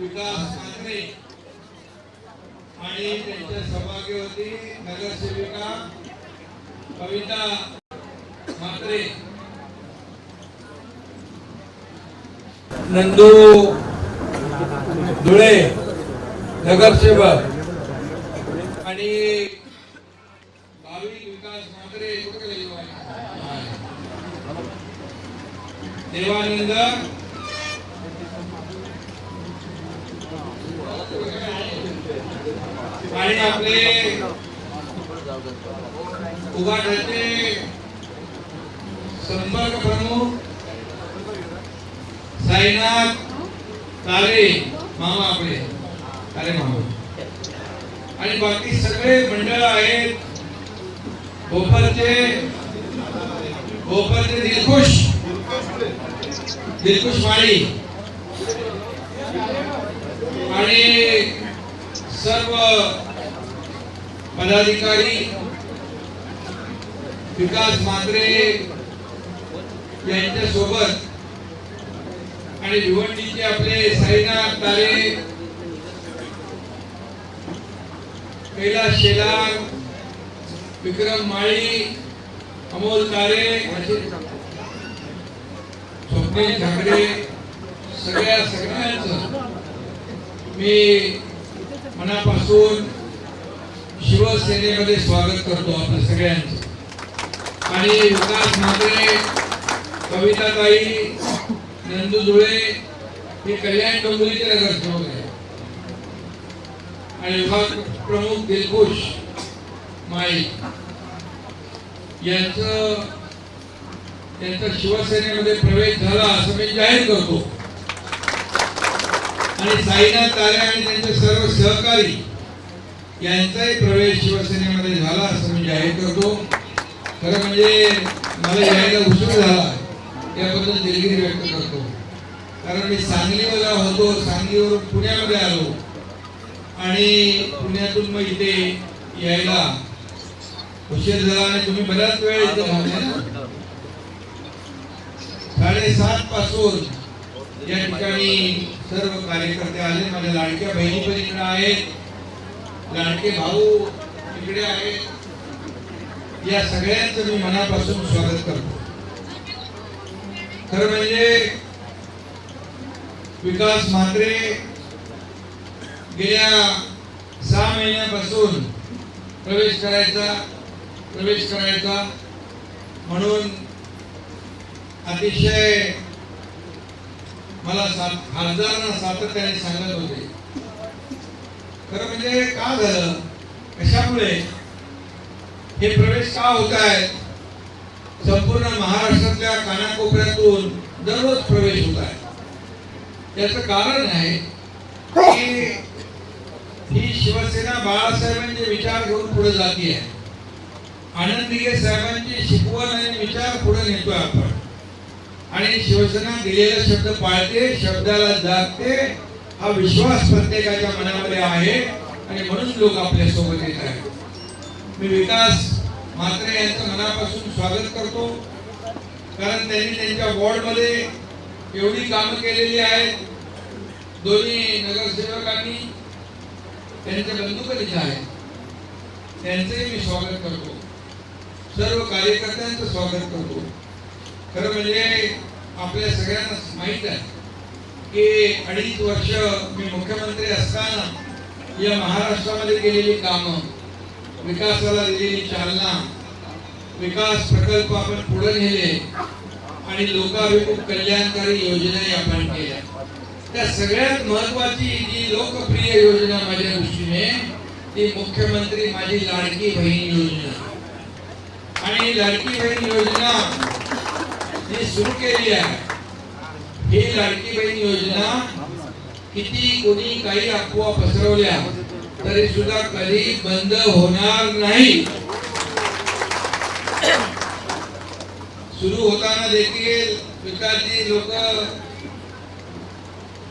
विकास ठाकरे आणि त्यांच्या सहभागी होती नगरसेविका कविता म्हात्रे. नंदू धुळे नगरसेवक. आणि भाविक विकास म्हात्रे. देवानंद आणि आपले उभाटाचे संपर्क प्रमुख साईनाथ तारे मामा आपले तारे मामा. आणि बाकी सगळे मंडळ आहेत. भोपाळचे भोपाळचे दिलखुश दिलखुश माळी. आणि सर्व पदाधिकारी विकास मात्रे यांच्या सोबत आणि भिवंडीचे आपले साईनाथ तारे कैलास शेलार विक्रम माळी अमोल तारे असे स्वप्नील ठाकरे सगळ्या सगळ्यांच मी मनापासून शिवसेनेमध्ये स्वागत करतो आपल्या सगळ्यांचं. आणि विकास म्हात्रे कविताताई नंदू धुळे हे कल्याण डोंबिवलीचे नगरसेवक आहे आणि विभाग प्रमुख दिलखुश माई. यांचं त्यांचा शिवसेनेमध्ये प्रवेश झाला असं मी जाहीर करतो. आणि साईनाथ तारे आणि त्यांचे सर्व सहकारी यांचाही प्रवेश शिवसेनेमध्ये झाला असं मी जाहीर करतो. खरं म्हणजे मला यायला उशीर झाला त्याबद्दल दिलगिरी व्यक्त करतो. कारण मी सांगलीला होतो सांगलीवरून पुण्यामध्ये आलो. आणि पुण्यातून मग इथे यायला उशीर झाला आणि तुम्ही बराच वेळ इथे साडेसात पासून या ठिकाणी सर्व कार्यकर्ते आले माझ्या लाडक्या बहिणी पण इकडे आहेत. लाडके भाऊ इकडे आहेत. या सगळ्यांचं मी मनापासून स्वागत करतो. खरं म्हणजे विकास म्हात्रे गेल्या सहा महिन्यापासून प्रवेश करायचा प्रवेश करायचा म्हणून अतिशय मला खासदारांना सातत्याने सांगत होते. खरं म्हणजे का झालं? कशामुळे? हे प्रवेश का होत आहेत संपूर्ण महाराष्ट्रातल्या कानाकोपऱ्यातून दररोज प्रवेश होत आहे त्याच कारण आहे की ही शिवसेना बाळासाहेबांचे विचार घेऊन पुढे जाते आहे आनंद साहेबांची शिकवण आणि विचार पुढे नेतोय आपण. आणि शिवसेना दिलेला शब्द पाळते शब्दाला जागते हा विश्वास प्रत्येकाच्या मनामध्ये आहे आणि म्हणून लोक आपल्यासोबत येत आहेत. मी विकास म्हात्रे यांचं मनापासून स्वागत करतो. कारण त्यांनी त्यांच्या वॉर्डमध्ये एवढी कामं केलेली आहेत. दोन्ही नगरसेवकांनी त्यांचे बंधुकरीचे आहेत त्यांचंही मी स्वागत करतो. सर्व कार्यकर्त्यांचं स्वागत करतो. खरं म्हणजे आपल्या सगळ्यांना माहीत आहे की अडीच वर्ष मी मुख्यमंत्री असताना या महाराष्ट्रामध्ये केलेली कामं विकासाला दिलेली चालना विकास प्रकल्प आपण पुढे नेले आणि लोकाभिमुख कल्याणकारी योजनाही आपण केल्या. त्या सगळ्यात महत्वाची जी लोकप्रिय योजना माझ्या दृष्टीने ती मुख्यमंत्री माझी लाडकी बहीण योजना. आणि लाडकी बहीण योजना जी सुरू केली आहे ही लाडकी बहीण योजना किती कोणी काही अफवा पसरवल्या तरी सुद्धा कधी बंद होणार नाही. सुरू होताना देखील विकासजी लोक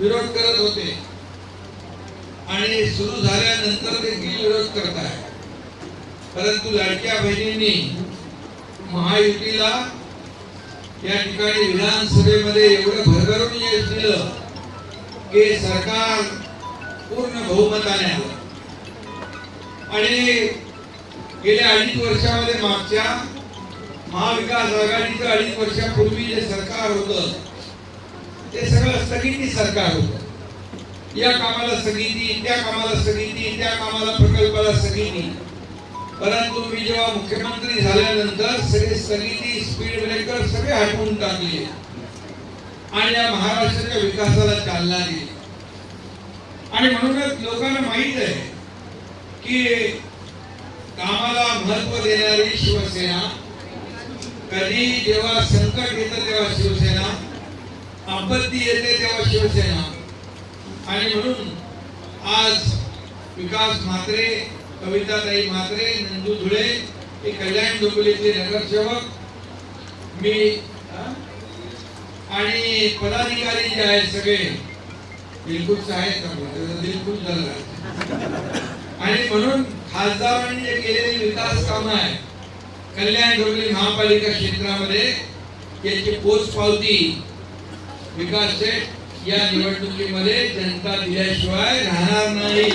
विरोध करत होते. आणि सुरू झाल्यानंतर देखील विरोध करत आहे परंतु लाडक्या बहिणींनी महायुतीला या ठिकाणी विधानसभेमध्ये एवढं भरभरून यश दिलं की सरकार पूर्ण बहुमताने आलं. आणि गेल्या अडीच वर्षामध्ये मागच्या महाविकास आघाडीचं अडीच वर्षापूर्वी जे सरकार होतं ते सगळं स्थगिती सरकार होतं. या कामाला स्थगिती त्या कामाला स्थगिती त्या कामाला प्रकल्पाला स्थगिती परंतु मी जेव्हा मुख्यमंत्री झाल्यानंतर सगळे समिती स्पीड ब्रेकर सगळे हटवून टाकले. आणि या महाराष्ट्राच्या विकासाला चालना दिली. आणि म्हणूनच लोकांना माहीत आहे की कामाला महत्त्व देणारी शिवसेना कधी जेव्हा संकट येतं तेव्हा शिवसेना आपत्ती येते तेव्हा शिवसेना. आणि म्हणून आज विकास म्हात्रे कविताताई म्हात्रे नंदू धुळे हे कल्याण डोंबिवलीचे नगरसेवक. मी आणि पदाधिकारी जे आहेत सगळे दिलखुश आहेत दिलखुश मला? झालं. आणि म्हणून खासदारांनी जे केलेली विकास कामं आहेत कल्याण डोंबिवली महापालिका क्षेत्रामध्ये याची पोच पावती विकास शेठ या निवडणुकीमध्ये जनता दिल्याशिवाय राहणार नाही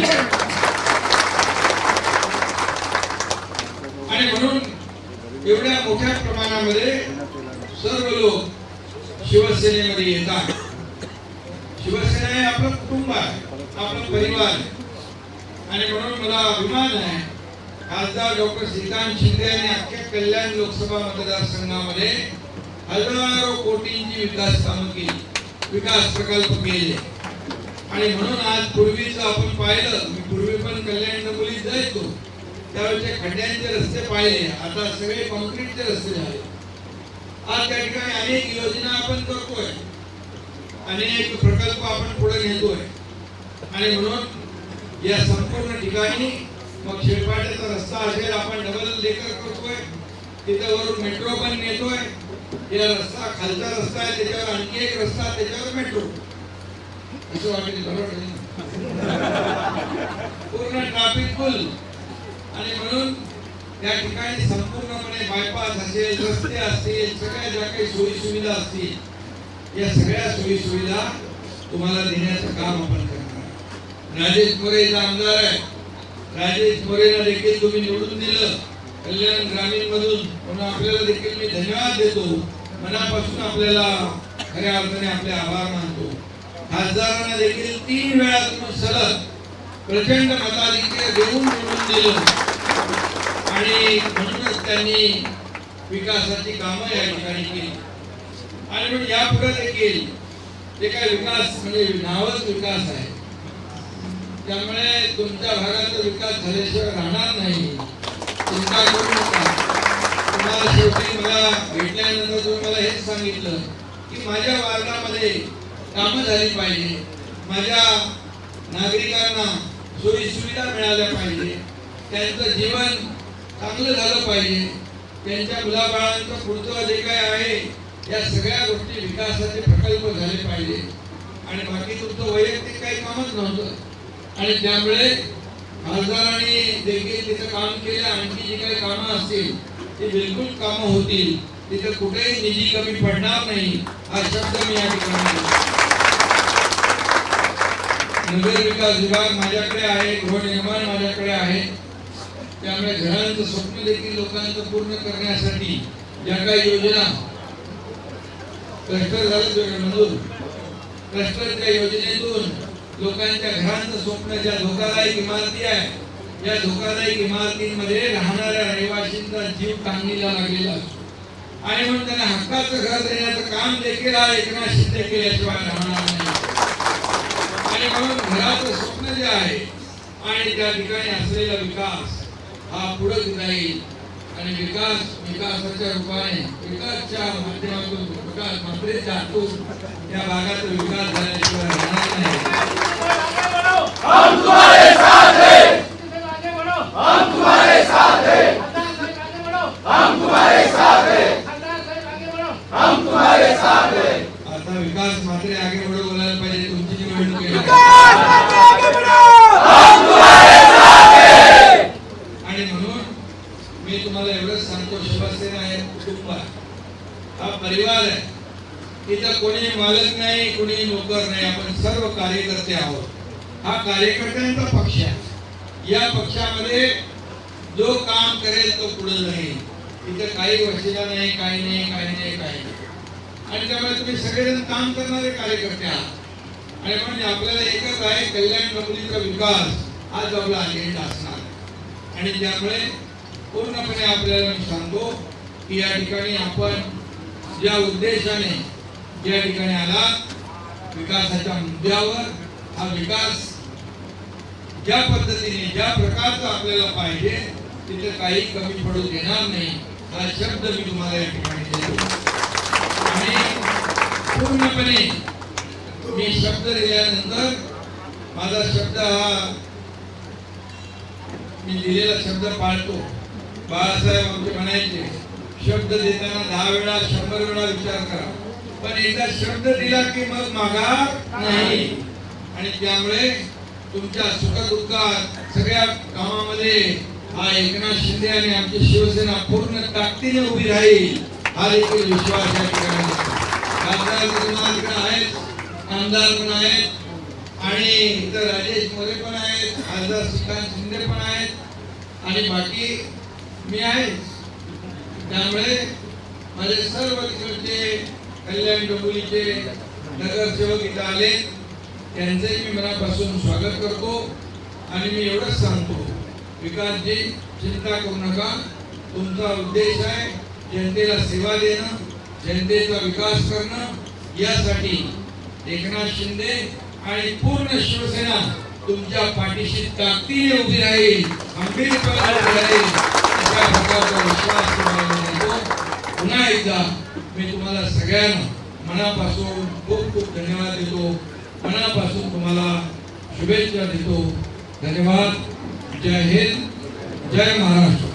आणि म्हणून एवढ्या मोठ्या प्रमाणामध्ये सर्व लोक शिवसेनेमध्ये येतात. शिवसेना हे आपलं कुटुंब आहे आपला परिवार आणि म्हणून मला अभिमान आहे खासदार डॉक्टर श्रीकांत शिंदे यांनी अख्ख्या कल्याण लोकसभा मतदारसंघामध्ये हजारो कोटींची विकास कामं केली विकास प्रकल्प केले. आणि म्हणून आज पूर्वीच आपण पाहिलं मी पूर्वी पण कल्याण त्यावेळेचे खड्ड्यांचे रस्ते पाहिले. आता सगळे कॉन्क्रीटचे रस्ते झाले. आज त्या ठिकाणी अनेक योजना आपण करतोय. अनेक प्रकल्प आपण पुढे घेतोय आणि म्हणून या संपूर्ण ठिकाणी मग शेळपाट्याचा रस्ता असेल आपण डबल लेकर करतोय. तिथं वरून मेट्रो पण नेतोय. या रस्ता खालचा रस्ता आहे त्याच्यावर आणखी एक रस्ता त्याच्यावर मेट्रो असं वाटेल बरोबर पूर्ण ट्राफिक फुल आणि म्हणून त्या ठिकाणी संपूर्णपणे बायपास असेल रस्ते असतील सगळ्या ज्या काही सोयी सुविधा असतील या सगळ्या सोयी सुविधा तुम्हाला देण्याचं काम आपण करणार राजेश मोरेचा आमदार आहे. राजेश मोरेला देखील तुम्ही निवडून दिलं. कल्याण ग्रामीण मधून म्हणून आपल्याला देखील मी धन्यवाद देतो. मनापासून आपल्याला खऱ्या अर्थाने आपले आभार मानतो. खासदारांना देखील तीन वेळा तुम्ही सलग प्रचंड मताधिक्य देऊन निवडून दिलं. आणि म्हणूनच त्यांनी विकासाची कामं या ठिकाणी केली. आणि म्हणून यापुढे देखील ते काय विकास म्हणजे नावच विकास आहे. त्यामुळे तुमच्या भागाचा विकास झाल्याशिवाय राहणार नाही. चिंता करू नका. तुम्हाला शेवटी मला भेटल्यानंतर तुम्ही मला हेच सांगितलं की माझ्या वार्डामध्ये कामं झाली पाहिजे. माझ्या नागरिकांना सोयी सुविधा मिळाल्या पाहिजे. त्यांचं जीवन चांगलं झालं पाहिजे. त्यांच्या मुलाबाळांचं पुढचं जे काय आहे या सगळ्या गोष्टी विकासाचे प्रकल्प झाले पाहिजे. आणि बाकी तुमचं वैयक्तिक काही कामच नव्हतं. आणि त्यामुळे खासदारांनी देखील तिथं काम केलं आणखी जी काही कामं असतील ती बिलकुल कामं होतील. तिथं कुठेही निधी कमी पडणार नाही हा शब्द मी या ठिकाणी नगर विकास विभाग माझ्याकडे आहे गृहनिर्माण माझ्याकडे आहे. त्यामुळे घरांचं स्वप्न देखील लोकांचं पूर्ण करण्यासाठी ज्या काही योजना क्लस्टर झालं मंजूर क्लस्टरच्या योजनेतून लोकांच्या घरांचं स्वप्न ज्या धोकादायक इमारती आहे या धोकादायक इमारतींमध्ये राहणाऱ्या रहिवाशींचा जीव टांगणीला लागलेला असतो. आणि म्हणून त्यांना हक्काचं घर देण्याचं काम देखील हा एकनाथ शिंदे केल्याशिवाय राहणार नाही. आणि म्हणून घराचं स्वप्न जे आहे आणि त्या ठिकाणी असलेला विकास हा पुढे जाईल आणि विकास विकासाच्या रूपाने विकासच्या माध्यमातून विकास मंत्रीच्या हातून या भागात विकास झाल्याशिवाय राहणार नाही. हम तुम्हारे साथ हैं आगे बढ़ो हम तुम्हारे साथ हैं आगे बढ़ो हम तुम्हारे साथ हैं आगे बढ़ो हम तुम्हारे साथ हैं आता विकास मात्र आगे बढो बोलायला पाहिजे तुमची निवडणूक आहे आणि म्हणून मी तुम्हाला एवढंच सांगतो शिवसेना हे कुटुंब आहे हा परिवार आहे इथं कोणी मालक नाही कोणी नोकर नाही. आपण सर्व कार्यकर्ते आहोत. हा कार्यकर्त्यांचा पक्ष आहे. या पक्षामध्ये जो काम करेल तो पुढे जाईल. इथं काही वशिला नाही काही नाही काही नाही काही नाही. आणि त्यामुळे तुम्ही सगळेजण काम करणारे कार्यकर्ते आहात. आणि म्हणजे आपल्याला एकच आहे कल्याण डोंबिवलीचा विकास आज आपला अजेंडा असणार आणि त्यामुळे पूर्णपणे आपल्याला मी सांगतो की या ठिकाणी आपण ज्या उद्देशाने या ठिकाणी आला. विकासाच्या मुद्द्यावर हा विकास ज्या पद्धतीने ज्या प्रकारचा आपल्याला पाहिजे तिथे काही कमी पडू देणार नाही हा शब्द मी तुम्हाला या ठिकाणी देतो. आणि पूर्णपणे मी शब्द लिहिल्यानंतर माझा शब्द हा मी दिलेला शब्द पाळतो. बाळासाहेब आमचे म्हणायचे शब्द देताना दहा वेळा शंभर वेळा विचार करा. पण एकदा शब्द दिला की मग मागा नाही. आणि त्यामुळे तुमच्या सुखदुःखात सगळ्या कामामध्ये हा एकनाथ शिंदे आणि आमची शिवसेना पूर्ण ताकदीने उभी राहील हा देखील विश्वास या ठिकाणी खासदार तुम्हाला तिकडे आहेत आमदार पण आहेत आणि इतर राजेश मोरे पण आहेत खासदार श्रीकांत शिंदे पण आहेत आणि बाकी मी आहे त्यामुळे माझे सर्व तिकडचे कल्याण डोंबिवलीचे नगरसेवक इथं आले. त्यांचंही मी मनापासून स्वागत करतो. आणि मी एवढंच सांगतो विकासजी चिंता करू नका. तुमचा उद्देश आहे जनतेला सेवा देणं जनतेचा विकास करणं. यासाठी एकनाथ शिंदे आणि पूर्ण शिवसेना तुमच्या पाठीशी ताकदीने उभी राहील. खंबीरपणे उभी राहील. अशा प्रकारचा विश्वास पुन्हा एकदा मी तुम्हाला सगळ्यांना मनापासून खूप खूप धन्यवाद देतो मनापासून तुम्हाला शुभेच्छा देतो धन्यवाद जय हिंद जय महाराष्ट्र